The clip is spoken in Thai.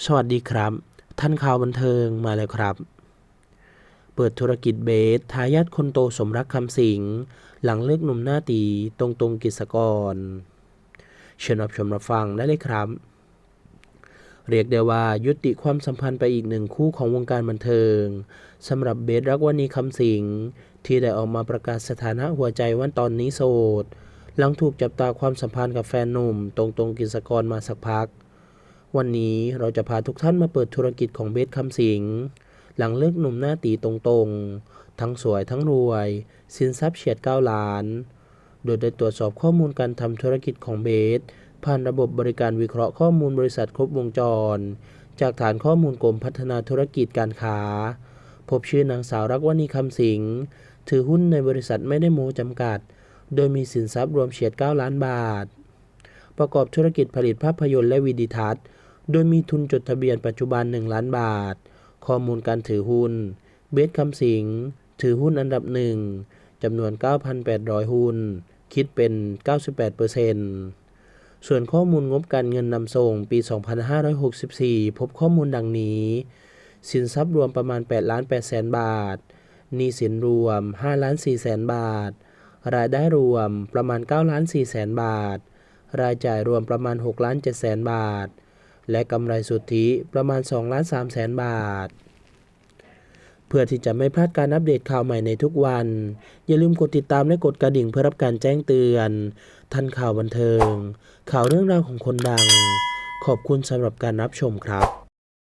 สวัสดีครับ ท่านข่าวบันเทิงมาแล้วครับ เปิดธุรกิจเบสทายาทคนโตสมรักคำสิง หลังเลิกหนุ่มหน้าตีตรงตรงกิจกร เชิญรับชมรับฟังได้เลยครับ เรียกได้ว่ายุติความสัมพันธ์ไปอีกหนึ่งคู่ของวงการบันเทิงสำหรับเบสรักวณีคำสิง ที่ได้ออกมาประกาศสถานะหัวใจว่าตอนนี้โสด หลังถูกจับตาความสัมพันธ์กับแฟนหนุ่ม ตรงตรงกิจกรมาสักพัก วันนี้เราจะพาทุกท่านมาเปิดธุรกิจของเบสคำสิง หลังเลิกหนุ่มหน้าตีตรงๆ ทั้งสวยทั้งรวย สินทรัพย์เฉียด 9 ล้าน โดยได้ตรวจสอบข้อมูลการทำธุรกิจของเบส ผ่านระบบบริการวิเคราะห์ข้อมูลบริษัทครบวงจร จากฐานข้อมูลกรมพัฒนาธุรกิจการค้า พบชื่อนางสาวรักวณีคำสิง ถือหุ้นในบริษัทไม่ได้โมจำกัด โดยมีสินทรัพย์รวมเฉียด 9 ล้านบาท ประกอบธุรกิจผลิตภาพยนตร์และวิดีทัศน์ โดยมีทุนจดทะเบียนปัจจุบัน 1 ล้านบาท ข้อมูลการถือหุ้น เบสคำสิง ถือหุ้นอันดับหนึ่งจำนวน 9,800 หุ้น คิดเป็น 98%ส่วนข้อมูลงบการเงินนำส่งปี 2564 พบข้อมูลดังนี้ สินทรัพย์รวมประมาณ 8 ล้าน8แสนบาท หนี้สินรวม 5 ล้าน4แสนบาท รายได้รวมประมาณ 9 ล้าน4แสนบาท รายจ่ายรวมประมาณ 6 ล้าน7แสนบาท และกำไรสุทธิประมาณ2ล้าน3แสนบาท เพื่อที่จะไม่พลาดการอัปเดตข่าวใหม่ในทุกวัน อย่าลืมกดติดตามและกดกระดิ่งเพื่อรับการแจ้งเตือน ทันข่าวบันเทิง ข่าวเรื่องราวของคนดัง ขอบคุณสำหรับการรับชมครับ